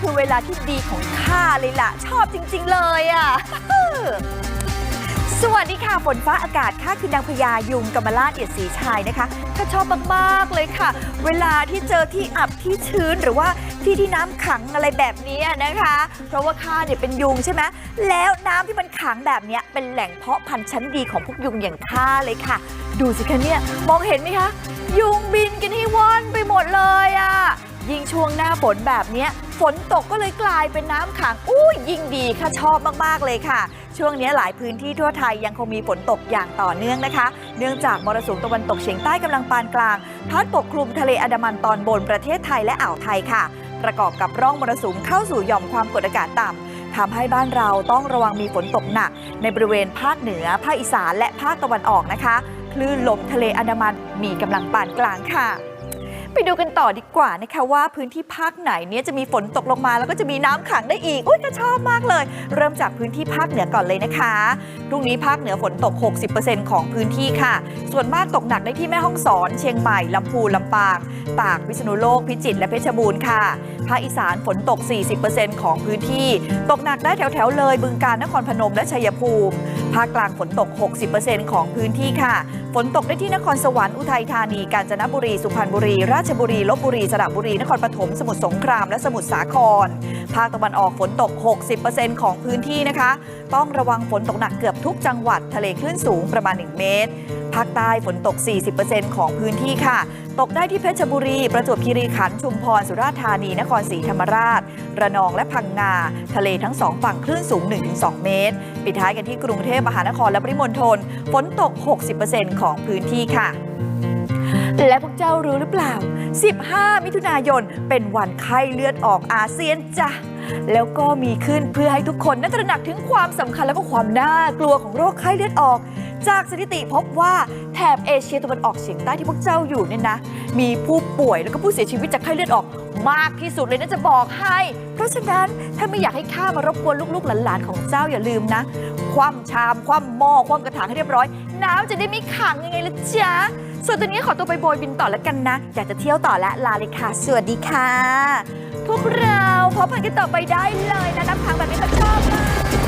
คือเวลาที่ดีของข้าเลยล่ะ ชอบจริง ๆ เลยอะ สวัสดีค่ะฝนฟ้าอากาศค่ะคือนางพญายุงกำมลาดเอียดศรีชัยนะคะข้าชอบมากๆเลยค่ะ เวลาที่เจอที่อับที่ชื้นหรือว่าที่ที่น้ำขังอะไรแบบนี้นะคะ เพราะว่าข้าเนี่ยเป็นยุงใช่ไหมแล้วน้ำที่มันขังแบบนี้เป็นแหล่งเพาะพันธุ์ชั้นดีของพวกยุงอย่างข้าเลยค่ะ ดูสิคะเนี่ยมองเห็นไหมคะ ยุงบินกันให้ว่อนไปหมดเลยอะ่ะยิ่งช่วงหน้าฝนแบบนี้ ฝนตกก็เลยกลายเป็นน้ำขังอุ้ยยิ่งดีค่ะชอบมากๆเลยค่ะ ช่วงนี้หลายพื้นที่ทั่วไทยยังคงมีฝนตกอย่างต่อเนื่องนะคะ เนื่องจากมรสุมตะวันตกเฉียงใต้กำลังปานกลาง พัดปกคลุมทะเลอันดามันตอนบนประเทศไทยและอ่าวไทยค่ะ ประกอบกับร่องมรสุมเข้าสู่หย่อมความกดอากาศต่ำทำให้บ้านเราต้องระวังมีฝนตกหนัก ในบริเวณภาคเหนือ ภาคอีสานและภาคตะวันออกนะคะ คลื่นลมทะเลอันดามันมีกำลังปานกลางค่ะ ไปดูกันต่อดีกว่านะคะว่าพื้นที่ภาคไหนเนี่ยจะมีฝนตกลงมาแล้วก็จะมีน้ำขังได้อีกอุ้ยก็ชอบมากเลย เริ่มจากพื้นที่ภาคเหนือก่อนเลยนะคะพรุ่งนี้ภาคเหนือฝนตก 60%ของพื้นที่ค่ะ ส่วนมากตกหนักได้ที่แม่ฮ่องสอน เชียงใหม่ลำพูนลำปาง ตากพิษณุโลกพิจิตรและเพชรบูรณ์ค่ะภาคอีสานฝนตก 40%ของพื้นที่ ตกหนักได้แถวๆเลยบึงกาฬนครพนมและชัยภูมิ ภาคกลางฝนตก 60%ของพื้นที่ค่ะ ฝนตกได้ที่นครสวรรค์อุทัยธานี กาญจนบุรี สุพรรณบุรี ราชบุรี ลบบุรี สระบุรี นครปฐม สมุทรสงคราม และสมุทรสาคร ภาคตะวันออกฝนตก 60%ของพื้นที่นะคะ ต้องระวังฝนตกหนักเกือบทุกจังหวัดทะเลคลื่นสูงประมาณ 1 เมตร ภาคใต้ฝนตก 40%ของพื้นที่ค่ะ ตกได้ที่เพชรบุรี ประจวบคีรีขันธ์ชุมพร สุราษฎร์ธานี นครศรีธรรมราช ระนองและพังงา ทะเลทั้งสองฝั่งคลื่นสูง 1-2 เมตร ปิดท้ายกันที่กรุงเทพมหานครและปริมณฑล ฝนตก 60%ของพื้นที่ค่ะ และพวกเจ้ารู้หรือเปล่า 15 มิถุนายนเป็นวันไข้เลือดออกอาเซียนจ้ะ แล้วก็มีขึ้นเพื่อให้ทุกคนได้ตระหนักถึงความสำคัญและก็ความน่ากลัวของโรคไข้เลือดออก จากสถิติพบว่าแถบเอเชียตะวันออกเฉียงใต้ที่พวกเจ้าอยู่เนี่ยนะ มีผู้ป่วยแล้วก็ผู้เสียชีวิตจากไข้เลือดออกมากที่สุดเลยนะจะบอกให้ เพราะฉะนั้นถ้าไม่อยากให้ข้ามารบกวนลูกๆหลานๆของเจ้าอย่าลืมนะ คว่ำชาม คว่ำหม้อ คว่ำกระถางให้เรียบร้อย น้ำจะได้ไม่ขังยังไงล่ะจ๊ะ ส่วนตอนนี้ขอตัวไปโบยบินต่อแล้วกันนะ อยากจะเที่ยวต่อและลาเลยค่ะ สวัสดีค่ะ พวกเราพบกันกันต่อไปได้เลยนะน้ำพังแบบนี้ก็ชอบมาก